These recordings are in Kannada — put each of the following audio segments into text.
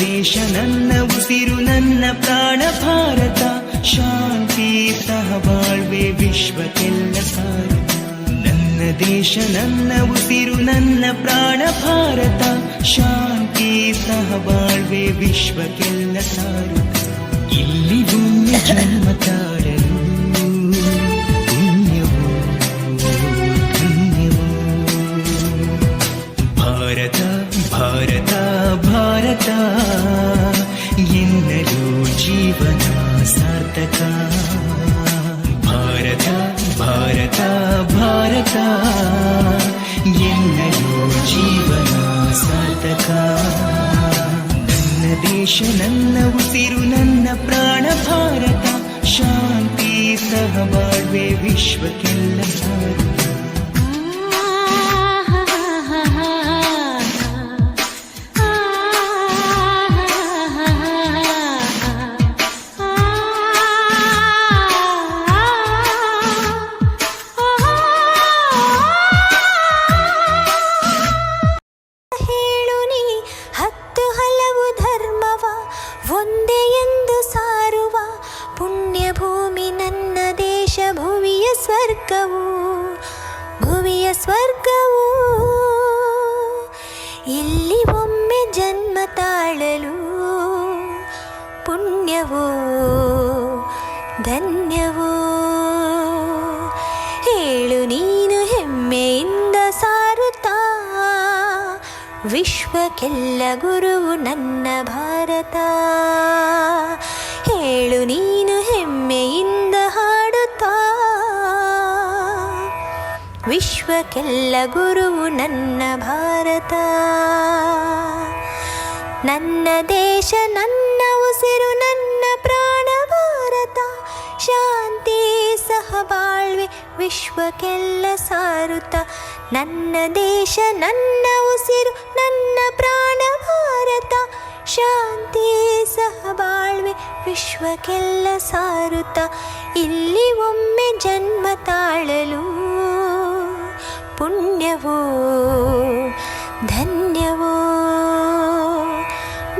ದೇಶ ನನ್ನ ಉಸಿರು, ನನ್ನ ಪ್ರಾಣ, ಭಾರತ. ಶಾಂತಿ, ಸಹಬಾಳ್ವೆ ವಿಶ್ವಕ್ಕೆಲ್ಲ ಸಾರುತ್ತ ನನ್ನ ದೇಶ, ನನ್ನ ಉಸಿರು, ನನ್ನ ಪ್ರಾಣ, ಭಾರತ. ಶಾಂತಿ, ಸಹಬಾಳ್ವೆ ವಿಶ್ವಕ್ಕೆಲ್ಲ ಸಾರು ಇಲ್ಲಿ ಭೂಮಿ ಜನ್ಮ ಭಾರತ ಭಾರತ. ಭಾರತ ಎನ್ನಲು ಜೀವನ ಸಾರ್ಥಕ ಭಾರತ ಭಾರತ ಭಾರತ ಎನ್ನಲು ಜೀವನ ಸಾರ್ಥಕ ನನ್ನ ದೇಶ ನನ್ನ ಉಸಿರು ನನ್ನ ಪ್ರಾಣ ಭಾರತ ಶಾಂತಿ ಸಹಬಾಳ್ವೆ ವಿಶ್ವಕ್ಕೆಲ್ಲ ಸಾರ್ಥಕ ಸ್ವರ್ಗವು ಭುವಿಯ ಸ್ವರ್ಗವು. ಇಲ್ಲಿ ಒಮ್ಮೆ ಜನ್ಮ ತಾಳಲು ಪುಣ್ಯವೋ, ಧನ್ಯವೋ. ಹೇಳು ನೀನು ಹೆಮ್ಮೆಯಿಂದ ಸಾರುತ್ತಾ, ವಿಶ್ವಕ್ಕೆಲ್ಲ ಗುರುವು ನನ್ನ ಭಾರತ. ವಿಶ್ವಕ್ಕೆಲ್ಲ ಗುರುವು ನನ್ನ ಭಾರತ. ನನ್ನ ದೇಶ, ನನ್ನ ಉಸಿರು, ನನ್ನ ಪ್ರಾಣ ಭಾರತ. ಶಾಂತಿ ಸಹಬಾಳ್ವೆ ವಿಶ್ವಕ್ಕೆಲ್ಲ ಸಾರುತ ನನ್ನ ದೇಶ, ನನ್ನ ಉಸಿರು, ನನ್ನ ಪ್ರಾಣ ಭಾರತ. ಶಾಂತಿ ಸಹಬಾಳ್ವೆ ವಿಶ್ವಕ್ಕೆಲ್ಲ ಸಾರುತ ಇಲ್ಲಿ ಒಮ್ಮೆ ಜನ್ಮ ತಾಳಲು ಪುಣ್ಯವೋ ಧನ್ಯವೋ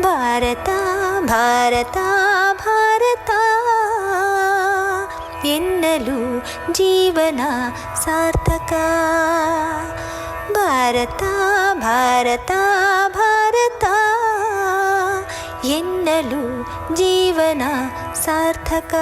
ಭಾರತ ಭಾರತ ಭಾರತ ಎನ್ನಲು ಜೀವನ ಸಾರ್ಥಕ ಭಾರತ ಭಾರತ ಭಾರತ ಎನ್ನಲು ಜೀವನ ಸಾರ್ಥಕ